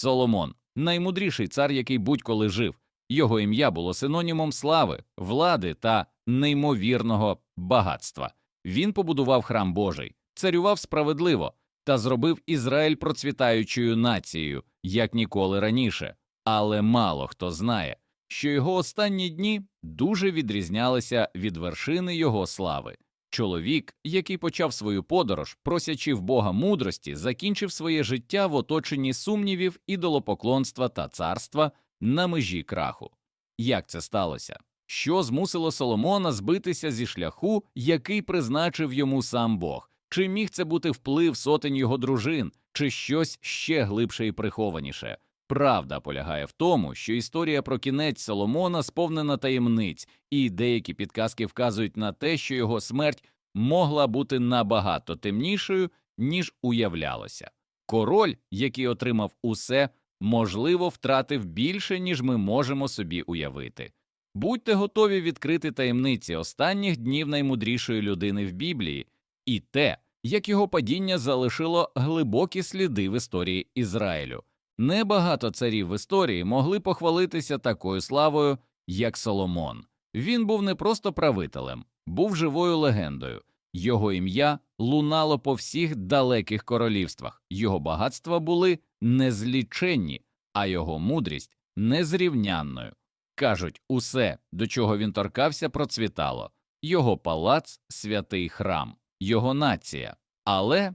Соломон наймудріший цар, який будь-коли жив. Його ім'я було синонімом слави, влади та неймовірного багатства. Він побудував храм Божий, царював справедливо та зробив Ізраїль процвітаючою нацією, як ніколи раніше. Але мало хто знає, що його останні дні дуже відрізнялися від вершини його слави. Чоловік, який почав свою подорож, просячи в Бога мудрості, закінчив своє життя в оточенні сумнівів, ідолопоклонства та царства на межі краху. Як це сталося? Що змусило Соломона збитися зі шляху, який призначив йому сам Бог? Чи міг це бути вплив сотень його дружин, чи щось ще глибше і прихованіше? Правда полягає в тому, що історія про кінець Соломона сповнена таємниць, і деякі підказки вказують на те, що його смерть могла бути набагато темнішою, ніж уявлялося. Король, який отримав усе, можливо, втратив більше, ніж ми можемо собі уявити. Будьте готові відкрити таємниці останніх днів наймудрішої людини в Біблії і те, як його падіння залишило глибокі сліди в історії Ізраїлю. Небагато царів в історії могли похвалитися такою славою, як Соломон. Він був не просто правителем, був живою легендою. Його ім'я лунало по всіх далеких королівствах, його багатства були незліченні, а його мудрість незрівнянною. Кажуть, усе, до чого він торкався, процвітало його палац, святий храм, його нація. Але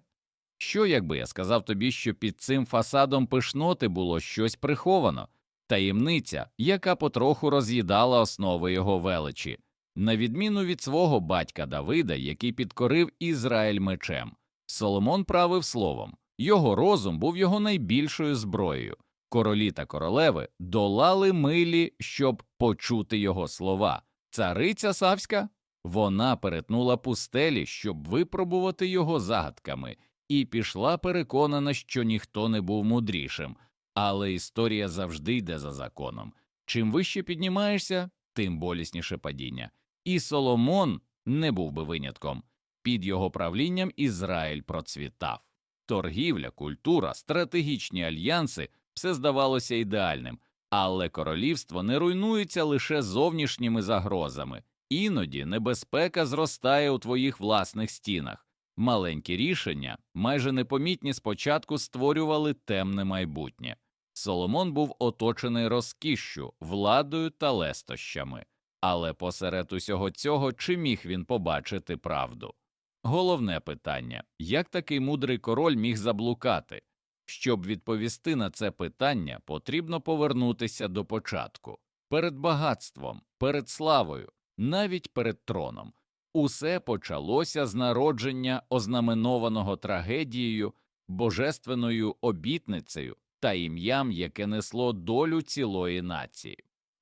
що, якби я сказав тобі, що під цим фасадом пишноти було щось приховано, таємниця, яка потроху роз'їдала основи його величі, на відміну від свого батька Давида, який підкорив Ізраїль мечем, Соломон правив словом, його розум був його найбільшою зброєю. Королі та королеви долали милі, щоб почути його слова. Цариця Савська? Вона перетнула пустелі, щоб випробувати його загадками, і пішла переконана, що ніхто не був мудрішим. Але історія завжди йде за законом. Чим вище піднімаєшся, тим болісніше падіння. І Соломон не був би винятком. Під його правлінням Ізраїль процвітав. Торгівля, культура, стратегічні альянси все здавалося ідеальним, але королівство не руйнується лише зовнішніми загрозами. Іноді небезпека зростає у твоїх власних стінах. Маленькі рішення, майже непомітні спочатку створювали темне майбутнє. Соломон був оточений розкішшю, владою та лестощами, але посеред усього цього чи міг він побачити правду? Головне питання як такий мудрий король міг заблукати? Щоб відповісти на це питання, потрібно повернутися до початку перед багатством, перед славою, навіть перед троном. Усе почалося з народження, ознаменованого трагедією, божественною обітницею та ім'ям, яке несло долю цілої нації.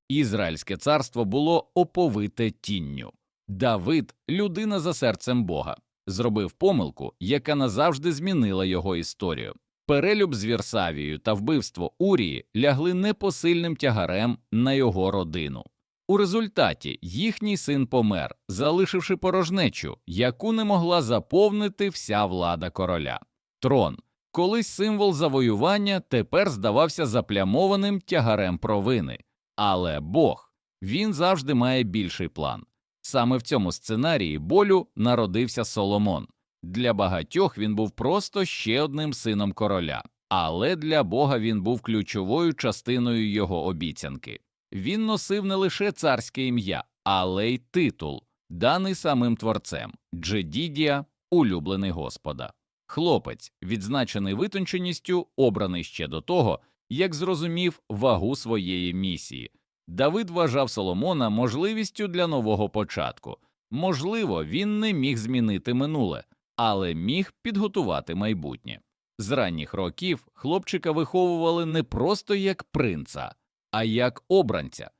Ізраїльське царство було оповите тінню. Давид, людина за серцем Бога, зробив помилку, яка назавжди змінила його історію. Перелюб з Вірсавією та вбивство Урії лягли непосильним тягарем на його родину. У результаті їхній син помер, залишивши порожнечу, яку не могла заповнити вся влада короля. Трон, колись символ завоювання, тепер здавався заплямованим тягарем провини. Але Бог він завжди має більший план. Саме в цьому сценарії болю народився Соломон. Для багатьох він був просто ще одним сином короля, але для Бога він був ключовою частиною його обіцянки. Він носив не лише царське ім'я, але й титул, даний самим творцем Джедідія, улюблений Господа. Хлопець, відзначений витонченістю, обраний ще до того, як зрозумів вагу своєї місії. Давид вважав Соломона можливістю для нового початку. Можливо, він не міг змінити минуле, але міг підготувати майбутнє. З ранніх років хлопчика виховували не просто як принца, а як обранця.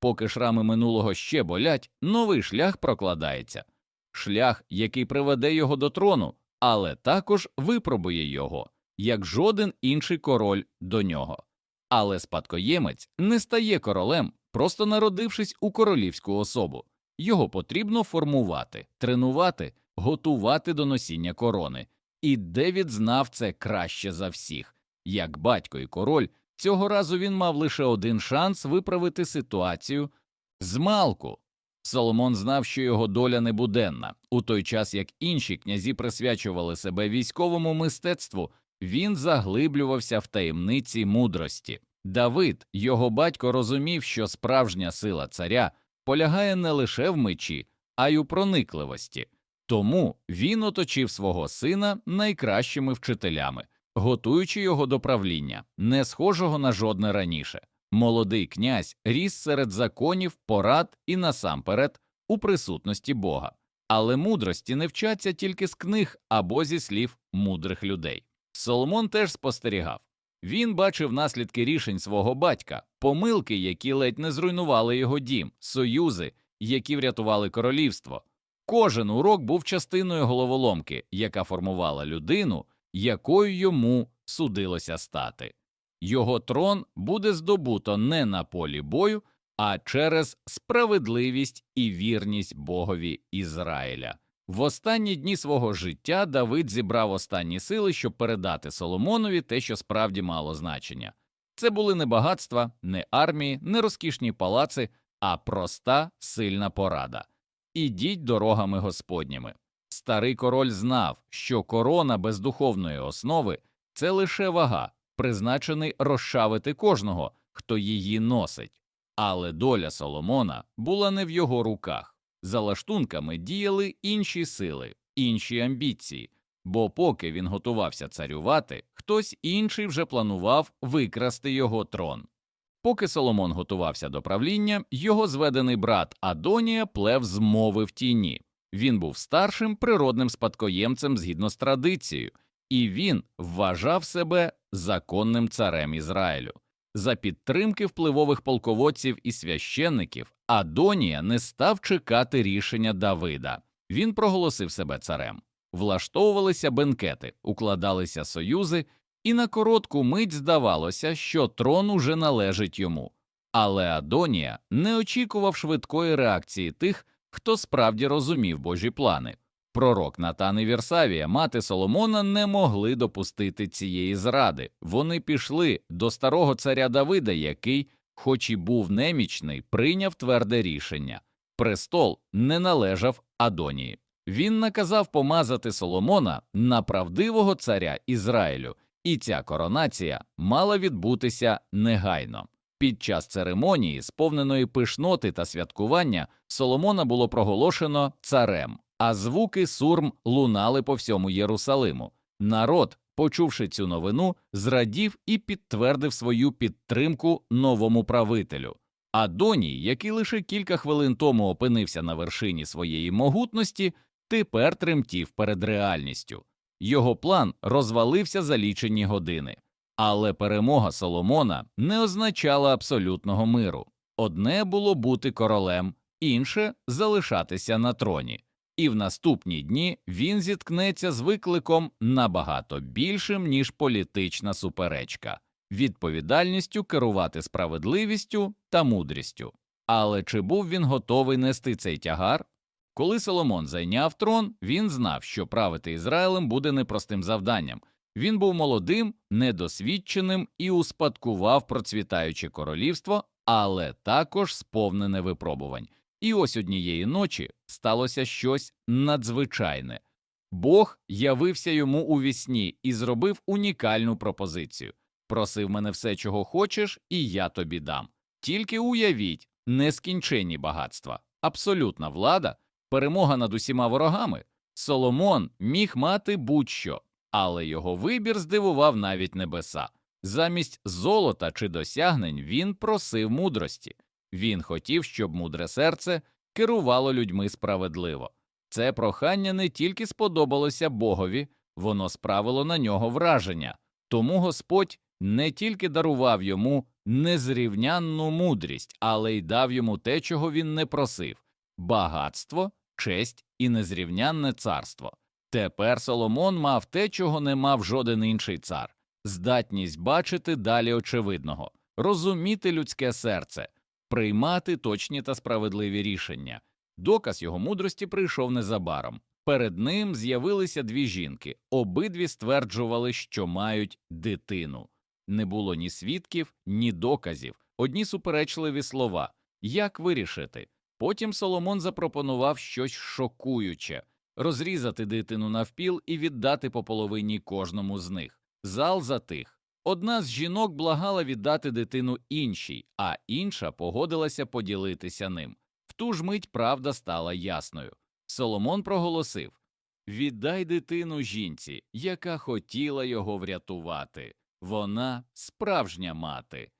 Поки шрами минулого ще болять, новий шлях прокладається шлях, який приведе його до трону, але також випробує його, як жоден інший король до нього. Але спадкоємець не стає королем, просто народившись у королівську особу. Його потрібно формувати, тренувати, готувати до носіння корони. І Девід знав це краще за всіх. Як батько і король, Цього разу він мав лише один шанс виправити ситуацію змалку. Соломон знав, що його доля небуденна. У той час як інші князі присвячували себе військовому мистецтву, він заглиблювався в таємниці мудрості. Давид, його батько, розумів, що справжня сила царя полягає не лише в мечі, а й у проникливості. Тому він оточив свого сина найкращими вчителями, готуючи його до правління, не схожого на жодне раніше. Молодий князь ріс серед законів, порад і насамперед у присутності Бога. Але мудрості не вчаться тільки з книг або зі слів мудрих людей. Соломон теж спостерігав. Він бачив наслідки рішень свого батька, помилки, які ледь не зруйнували його дім, союзи, які врятували королівство. Кожен урок був частиною головоломки, яка формувала людину, якою йому судилося стати. Його трон буде здобуто не на полі бою, а через справедливість і вірність Богові Ізраїля. В останні дні свого життя Давид зібрав останні сили, щоб передати Соломонові те, що справді мало значення. Це були не багатства, не армії, не розкішні палаци, а проста сильна порада. Ідіть дорогами господніми. Старий король знав, що корона без духовної основи це лише вага, призначений розчавити кожного, хто її носить. Але доля Соломона була не в його руках. За лаштунками діяли інші сили, інші амбіції, бо поки він готувався царювати, хтось інший вже планував викрасти його трон. Поки Соломон готувався до правління, його зведений брат Адонія плев змови в тіні. Він був старшим природним спадкоємцем згідно з традицією, і він вважав себе законним царем Ізраїлю. За підтримки впливових полководців і священників Адонія не став чекати рішення Давида. Він проголосив себе царем. Влаштовувалися бенкети, укладалися союзи, і на коротку мить здавалося, що трон уже належить йому. Але Адонія не очікував швидкої реакції тих, хто справді розумів Божі плани. Пророк Натан і Вірсавія, мати Соломона, не могли допустити цієї зради. Вони пішли до старого царя Давида, який, хоч і був немічний, прийняв тверде рішення. Престол не належав Адонії. Він наказав помазати Соломона на правдивого царя Ізраїлю, і ця коронація мала відбутися негайно. Під час церемонії, сповненої пишноти та святкування, Соломона було проголошено царем, а звуки сурм лунали по всьому Єрусалиму. Народ, почувши цю новину, зрадів і підтвердив свою підтримку новому правителю. Адоній, який лише кілька хвилин тому опинився на вершині своєї могутності, тепер тремтів перед реальністю. Його план розвалився за лічені години. Але перемога Соломона не означала абсолютного миру. Одне було бути королем, інше залишатися на троні. І в наступні дні він зіткнеться з викликом набагато більшим, ніж політична суперечка, відповідальністю керувати справедливістю та мудрістю. Але чи був він готовий нести цей тягар? Коли Соломон зайняв трон, він знав, що правити Ізраїлем буде непростим завданням. Він був молодим, недосвідченим і успадкував процвітаюче королівство, але також сповнене випробувань. І ось однієї ночі сталося щось надзвичайне. Бог явився йому у вісні і зробив унікальну пропозицію просив мене все, чого хочеш, і я тобі дам. Тільки уявіть нескінченні багатства, абсолютна влада, перемога над усіма ворогами. Соломон міг мати будь-що, але його вибір здивував навіть небеса. Замість золота чи досягнень він просив мудрості. Він хотів, щоб мудре серце керувало людьми справедливо. Це прохання не тільки сподобалося Богові, воно справило на нього враження, тому Господь не тільки дарував йому незрівнянну мудрість, але й дав йому те, чого він не просив багатство, честь і незрівнянне царство. Тепер Соломон мав те, чого не мав жоден інший цар здатність бачити далі очевидного, розуміти людське серце, приймати точні та справедливі рішення. Доказ його мудрості прийшов незабаром. Перед ним з'явилися дві жінки, обидві стверджували, що мають дитину. Не було ні свідків, ні доказів, одні суперечливі слова. Як вирішити? Потім Соломон запропонував щось шокуюче розрізати дитину навпіл і віддати по половині кожному з них. Зал затих. Одна з жінок благала віддати дитину іншій, а інша погодилася поділитися ним. В ту ж мить правда стала ясною. Соломон проголосив Віддай дитину жінці, яка хотіла його врятувати. Вона справжня мати.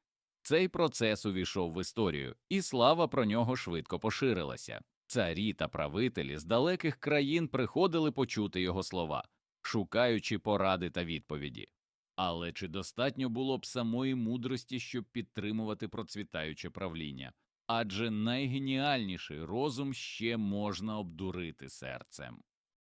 Цей процес увійшов в історію, і слава про нього швидко поширилася. Царі та правителі з далеких країн приходили почути його слова, шукаючи поради та відповіді. Але чи достатньо було б самої мудрості, щоб підтримувати процвітаюче правління? Адже найгеніальніший розум ще можна обдурити серцем.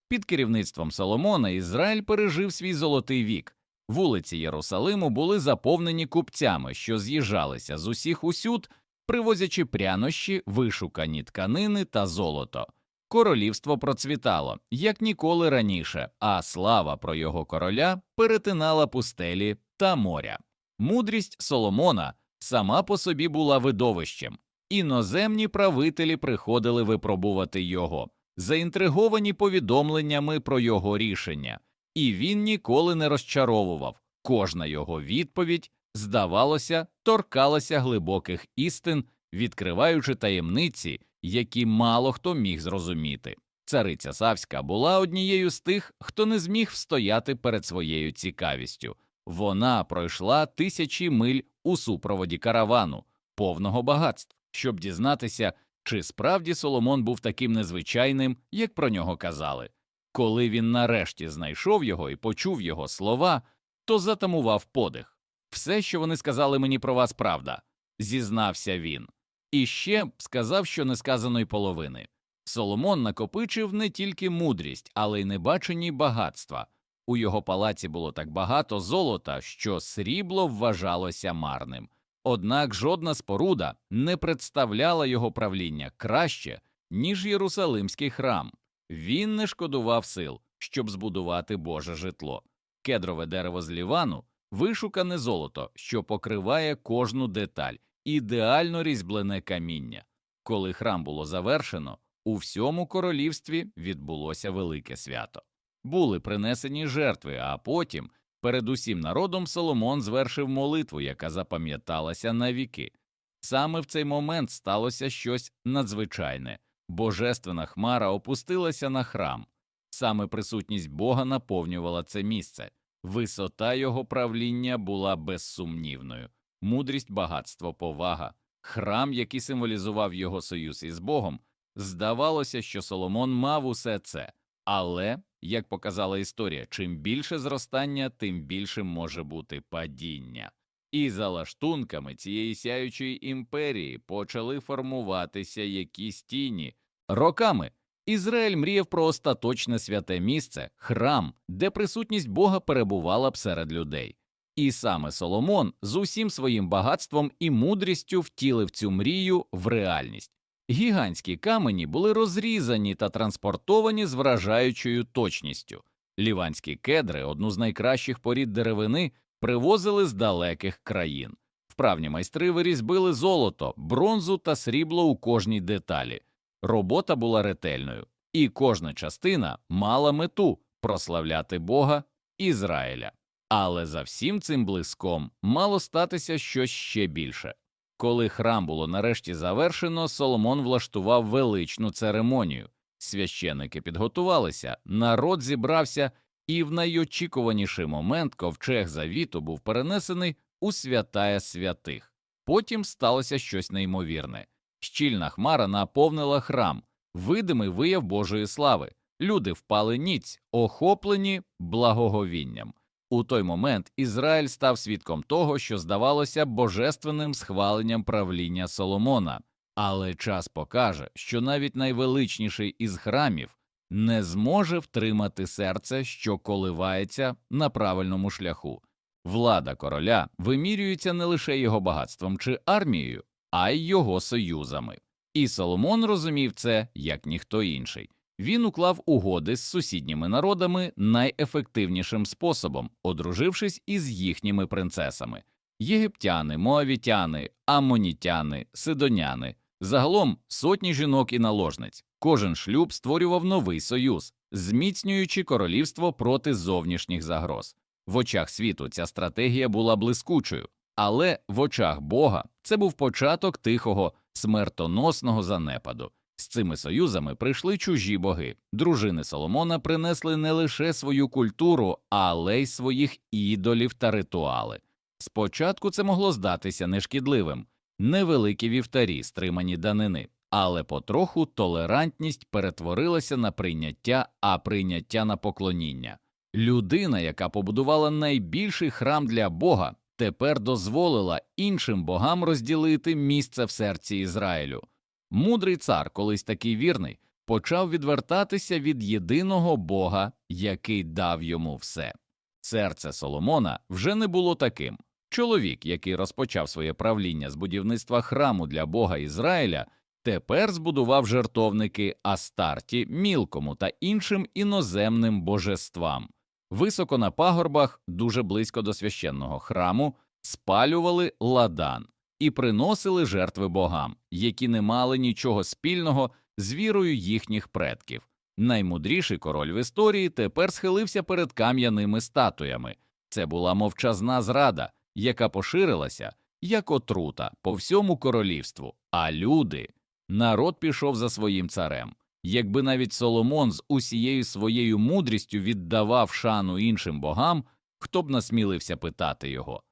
Під керівництвом Соломона Ізраїль пережив свій золотий вік. Вулиці Єрусалиму були заповнені купцями, що з'їжджалися з усіх усюд, привозячи прянощі, вишукані тканини та золото. Королівство процвітало, як ніколи раніше, а слава про його короля перетинала пустелі та моря. Мудрість Соломона сама по собі була видовищем. Іноземні правителі приходили випробувати його, заінтриговані повідомленнями про його рішення, і він ніколи не розчаровував. Кожна його відповідь, здавалося, торкалася глибоких істин, відкриваючи таємниці, які мало хто міг зрозуміти. Цариця Савська була однією з тих, хто не зміг встояти перед своєю цікавістю. Вона пройшла тисячі миль у супроводі каравану, повного багатств, щоб дізнатися, чи справді Соломон був таким незвичайним, як про нього казали. Коли він нарешті знайшов його і почув його слова, то затамував подих. Все, що вони сказали мені про вас, правда, зізнався він. І ще сказав, що не сказаної половини. Соломон накопичив не тільки мудрість, але й небачені багатства. У його палаці було так багато золота, що срібло вважалося марним. Однак жодна споруда не представляла його правління краще, ніж Єрусалимський храм. Він не шкодував сил, щоб збудувати Боже житло. Кедрове дерево з Лівану вишукане золото, що покриває кожну деталь, ідеально різьблене каміння. Коли храм було завершено, у всьому королівстві відбулося велике свято. Були принесені жертви, а потім перед усім народом Соломон звершив молитву, яка запам'яталася навіки. Саме в цей момент сталося щось надзвичайне. Божественна хмара опустилася на храм. Саме присутність Бога наповнювала це місце. Висота його правління була безсумнівною, мудрість, багатство, повага, храм, який символізував його союз із Богом. Здавалося, що Соломон мав усе це, але, як показала історія, чим більше зростання, тим більшим може бути падіння. І за лаштунками цієї сяючої імперії почали формуватися якісь тіні. Роками Ізраїль мріяв про остаточне святе місце, храм, де присутність Бога перебувала б серед людей. І саме Соломон з усім своїм багатством і мудрістю втілив цю мрію в реальність. Гігантські камені були розрізані та транспортовані з вражаючою точністю. Ліванські кедри, одну з найкращих порід деревини, привозили з далеких країн. Вправні майстри вирізбили золото, бронзу та срібло у кожній деталі. Робота була ретельною, і кожна частина мала мету прославляти Бога Ізраїля. Але за всім цим блиском мало статися щось ще більше. Коли храм було нарешті завершено, Соломон влаштував величну церемонію. Священники підготувалися, народ зібрався, і в найочікуваніший момент ковчег завіту був перенесений у святая святих. Потім сталося щось неймовірне. Щільна хмара наповнила храм, видимий вияв Божої слави. Люди впали ніць, охоплені благоговінням. У той момент Ізраїль став свідком того, що здавалося божественним схваленням правління Соломона, але час покаже, що навіть найвеличніший із храмів не зможе втримати серце, що коливається на правильному шляху. Влада короля вимірюється не лише його багатством чи армією, а й його союзами. І Соломон розумів це як ніхто інший. Він уклав угоди з сусідніми народами найефективнішим способом, одружившись із їхніми принцесами. єгиптяни, моавітяни, амонітяни, сидоняни, загалом сотні жінок і наложниць. Кожен шлюб створював новий союз, зміцнюючи королівство проти зовнішніх загроз. В очах світу ця стратегія була блискучою, але в очах Бога це був початок тихого, смертоносного занепаду. З цими союзами прийшли чужі боги. Дружини Соломона принесли не лише свою культуру, але й своїх ідолів та ритуали. Спочатку це могло здатися нешкідливим, невеликі вівтарі, стримані данини, але потроху толерантність перетворилася на прийняття, а прийняття на поклоніння. Людина, яка побудувала найбільший храм для Бога, тепер дозволила іншим богам розділити місце в серці Ізраїлю. Мудрий цар, колись такий вірний, почав відвертатися від єдиного Бога, який дав йому все. Серце Соломона вже не було таким. Чоловік, який розпочав своє правління з будівництва храму для Бога Ізраїля, тепер збудував жертовники Астарті, Мілкому та іншим іноземним божествам. Високо на пагорбах, дуже близько до священного храму, спалювали ладан і приносили жертви богам, які не мали нічого спільного з вірою їхніх предків. Наймудріший король в історії тепер схилився перед кам'яними статуями. Це була мовчазна зрада, яка поширилася як отрута по всьому королівству, а люди народ пішов за своїм царем. Якби навіть Соломон з усією своєю мудрістю віддавав шану іншим богам, хто б насмілився питати його.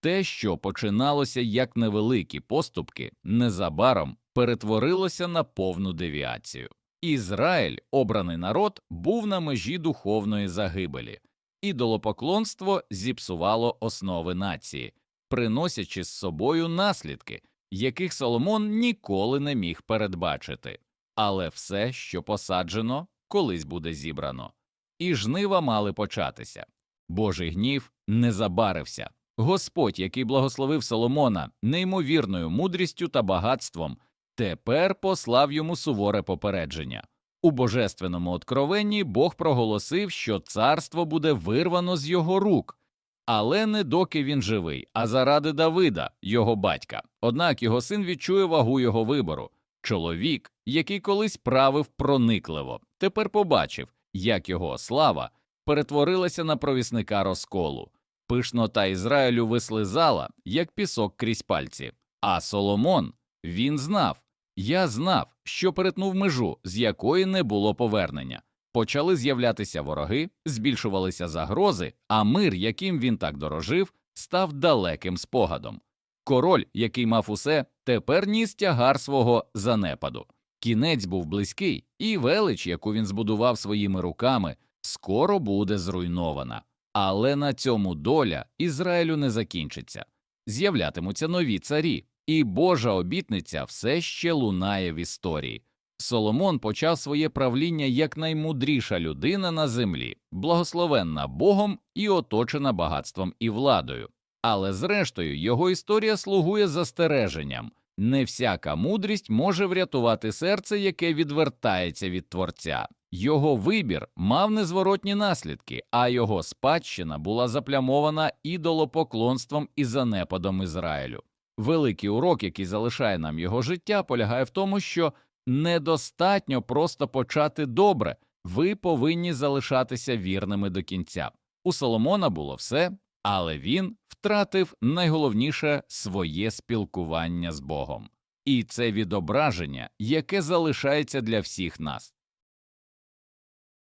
Те, що починалося як невеликі поступки, незабаром перетворилося на повну девіацію. Ізраїль, обраний народ, був на межі духовної загибелі, ідолопоклонство зіпсувало основи нації, приносячи з собою наслідки, яких Соломон ніколи не міг передбачити. Але все, що посаджено, колись буде зібрано, і жнива мали початися. Божий гнів не забарився. Господь, який благословив Соломона неймовірною мудрістю та багатством, тепер послав йому суворе попередження. У божественному откровенні Бог проголосив, що царство буде вирвано з його рук, але не доки він живий, а заради Давида, його батька. Однак його син відчує вагу його вибору. Чоловік, який колись правив проникливо, тепер побачив, як його слава перетворилася на провісника розколу. Пишнота Ізраїлю вислизала, як пісок крізь пальці. А Соломон він знав, я знав, що перетнув межу, з якої не було повернення. Почали з'являтися вороги, збільшувалися загрози, а мир, яким він так дорожив, став далеким спогадом. Король, який мав усе, тепер ніс тягар свого занепаду. Кінець був близький, і велич, яку він збудував своїми руками, скоро буде зруйнована. Але на цьому доля Ізраїлю не закінчиться. З'являтимуться нові царі, і Божа обітниця все ще лунає в історії. Соломон почав своє правління як наймудріша людина на землі, благословенна Богом і оточена багатством і владою. Але зрештою його історія слугує застереженням не всяка мудрість може врятувати серце, яке відвертається від Творця. Його вибір мав незворотні наслідки, а його спадщина була заплямована ідолопоклонством і занепадом Ізраїлю. Великий урок, який залишає нам його життя, полягає в тому, що недостатньо просто почати добре, ви повинні залишатися вірними до кінця. У Соломона було все, але він втратив найголовніше своє спілкування з Богом. І це відображення, яке залишається для всіх нас.